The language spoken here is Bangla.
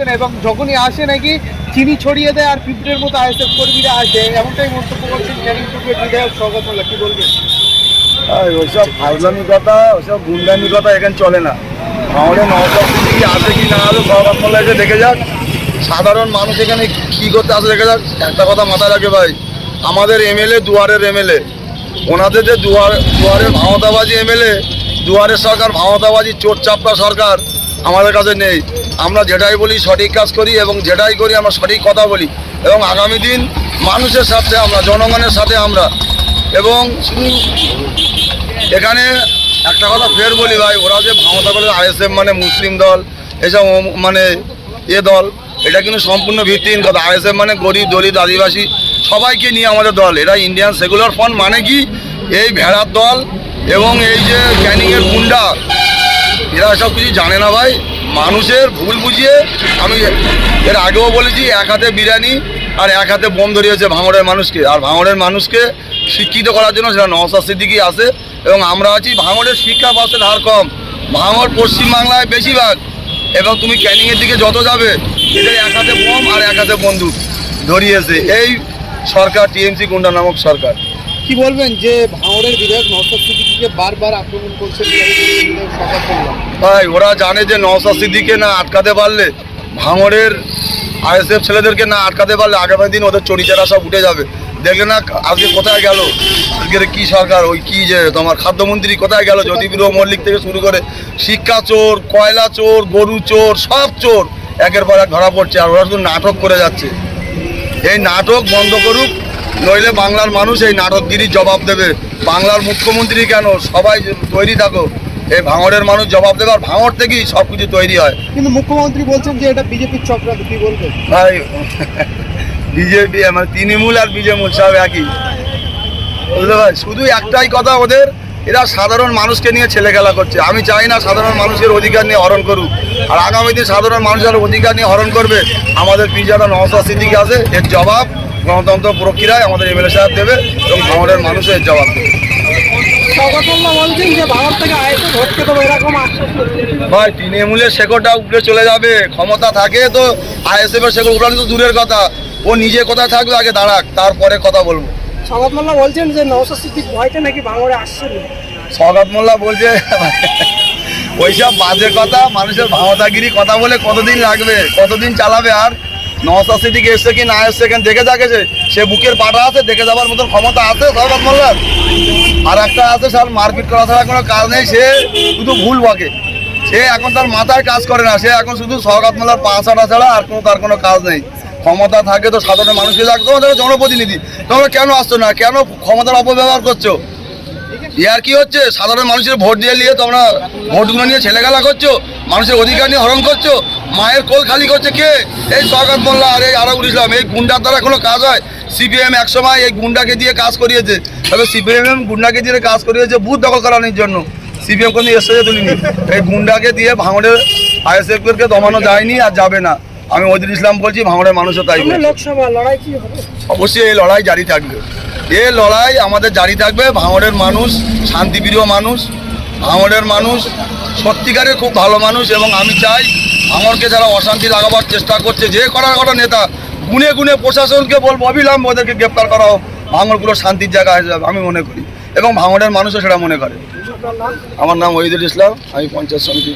আসছে এবং যখনই আসে নাকি চিনি ছড়িয়ে দেয় আর পিঁপড়ের মতো আইএসএফ কর্মীরা আসে, এমনটাই মন্তব্য করছেন ক্যানিং টুকের বিধায়ক স্বগত কি বলবেন? ওইসব ফাজলামি কথা, ওইসব গুন্ডামি কথা এখানে চলে না। আমাদের কি আছে কি না সব আপনারা এসে দেখে যাক। সাধারণ মানুষ এখানে কি করতে আসে দেখে যাক। একটা কথা মাথায় রাখে ভাই, আমাদের এমএলএ দুয়ারের এমএলএ। ওনাদের যে দুয়ার দুয়ারের ভাওতাবাজি এমএলএ, দুয়ারের সরকার ভাওতাবাজি, চোর চাপড়া সরকার আমাদের কাছে নেই। আমরা যেটাই বলি সঠিক কাজ করি এবং যেটাই করি আমরা সঠিক কথা বলি। এবং আগামী দিন মানুষের সাথে আমরা, জনগণের সাথে আমরা। এবং শুধু এখানে একটা কথা ফের বলি ভাই, ওরা যে ভাঙতা করে আইএসএফ মানে মুসলিম দল, এসব মানে এ দল, এটা কিন্তু সম্পূর্ণ ভিত্তিহীন কথা। আইএসএফ মানে গরিব, দলিত, আদিবাসী, সবাইকে নিয়ে আমাদের দল। এটা ইন্ডিয়ান সেকুলার ফ্রন্ট মানে কি? এই ভেড়ার দল এবং এই যে ক্যানিংয়ের গুন্ডা, এরা সব কিছু জানে না ভাই। মানুষের ভুল বুঝিয়ে আমি এর আগেও বলেছি, এক হাতে বিরিয়ানি আর এক হাতে বোম ধরিয়েছে ভাঙড়ের মানুষকে। আর ভাঙড়ের মানুষকে শিক্ষিত করার জন্য সেটা নওসাদ সিদ্দিকি আছে এবং আমরা আছি ভাঙড়ের শিক্ষা পাশের হার কম। ভাঙড় পশ্চিমবাংলায় বেশিরভাগ। এবং তুমি ক্যানিংয়ের দিকে যত যাবে, এদের এক হাতে বোম আর এক হাতে বন্দুক ধরিয়েছে। এই সরকার, টিএমসি গুন্ডা নামক সরকার। কি বলবেন যে ভাঙড়ের বিধায়ক নওসাদ সিদ্দিকিকে বারবার আক্রমণ করছে ভাই, ওরা জানে যে নওসাদ সিদ্দিককে না আটকাতে পারলে, ভাঙড়ের আইএসএফ ছেলেদেরকে না আটকাতে পারলে আগামী দিন ওদের চরিচারা সব উঠে যাবে। দেখলে না আজকে কোথায় গেল? আজকের কি সরকার? ওই কি যে তোমার খাদ্যমন্ত্রী কোথায় গেল? জ্যোতিপ্রিয় মল্লিক থেকে শুরু করে শিক্ষা চোর, কয়লা চোর, গরু চোর, সব চোর একের পর এক ধরা পড়ছে আর ওরা শুধু নাটক করে যাচ্ছে। এই নাটক বন্ধ করুক নইলে বাংলার মানুষ এই নাটকগিরির জবাব দেবে। বাংলার মুখ্যমন্ত্রী কেন? সবাই তৈরি থাকো। এই ভাঙড়ের মানুষ জবাব দেবে আর ভাঙড় থেকেই সব কিছু তৈরি হয়। কিন্তু মুখ্যমন্ত্রী বলছেন যে এটা বিজেপির চক্রান্ত কি বলবেন ভাই বিজেপি মানে তৃণমূল আর বিজেমূল সব একই। বুঝতে ভাই শুধু একটাই কথা ওদের এরা সাধারণ মানুষকে নিয়ে ছেলে খেলা করছে। আমি চাই না সাধারণ মানুষের অধিকার নিয়ে হরণ করুক। আর আগামী দিন সাধারণ মানুষের অধিকার নিয়ে হরণ করবে। আমাদের পিজারা নওসা সিদ্দিকি আছে এর জবাব গণতন্ত্র প্রক্রিয়ায় আমাদের এমএলএ সাহেব দেবে এবং ভাঙড়ের মানুষের জবাব দেবে। ভাই তৃণমূলের শেকড়টা উপরে চলে যাবে ক্ষমতা থাকে তো আইএসএফ এর শেকড় উঠানো তো দূরের কথা। ও নিজে কোথায় থাকবে আগে দাঁড়াক তারপরে কথা বলব। স্বগত মোল্লা বলছেন যে সিদ্দিক ভয়তে নাকি ভাঙড়ে আসছেন না। মোল্লা বলছে ওইসব বাজে কথা মানুষের ভাওতাগিরি কথা বলে কতদিন লাগবে কতদিন চালাবে আর? নওসা সিদ্দিক এসছে কি না এসছে এখানে দেখে যাকে সে বুকের পাটা আছে, দেখে যাবার মতন ক্ষমতা আছে সৌগত মোল্লার আর একটা আছে স্যার, মারপিট করা ছাড়া কোনো কাজ নেই, সে শুধু ভুল বকে। সে এখন তার মাথায় কাজ করে না, সে এখন শুধু সৌগত মোল্লার পা ছাড়া ছাড়া আর কোনো তার কোনো কাজ নেই। ক্ষমতা থাকে তো সাধারণ মানুষকে তোমাদের জনপ্রতিনিধি। তোমরা কেন আসছো না? কেন ক্ষমতার অপব্যবহার করছ? ইয়ার কি হচ্ছে? সাধারণ মানুষের ভোট দিয়ে নিয়ে তোমরা ভোটগুলো নিয়ে ছেলেখেলা করছ, মানুষের অধিকার নিয়ে হরণ করছ, মায়ের কোল খালি করছে কে? এই সরকার মোল্লা আর এই আরবুল ইসলাম, এই গুন্ডার দ্বারা কোনো কাজ হয়? সিপিএম একসময় এই গুন্ডাকে দিয়ে কাজ করিয়েছে। তবে সিপিএম গুন্ডাকে দিয়ে কাজ করিয়েছে বুথ দখল করানোর জন্য। সিপিএম কোনো এসে তুলিনি। এই গুন্ডাকে দিয়ে ভাঙড়ের আইএসএফকে দমানো যায়নি আর যাবে না। আমি ওদির ইসলাম বলছি ভাঙড়ের মানুষও তাই। লোকসভা লড়াই কি হবে? অবশ্যই এই লড়াই জারি থাকবে। এই লড়াই আমাদের জারি থাকবে ভাঙড়ের মানুষ শান্তিপ্রিয় মানুষ ভাঙড়ের মানুষ সত্যিকারে খুব ভালো মানুষ এবং আমি চাই ভাঙড়কে যারা অশান্তি লাগাবার চেষ্টা করছে যে করার কটা নেতা গুনে গুনে প্রশাসনকে বলব অবিলম্ব ওদেরকে গ্রেপ্তার করা হোক। ভাঙড়গুলো শান্তির জায়গা হয়ে যাবে আমি মনে করি। এবং ভাঙড়ের মানুষও সেটা মনে করে। আমার নাম ওহিদুল ইসলাম আমি পঞ্চায়েত সদস্য।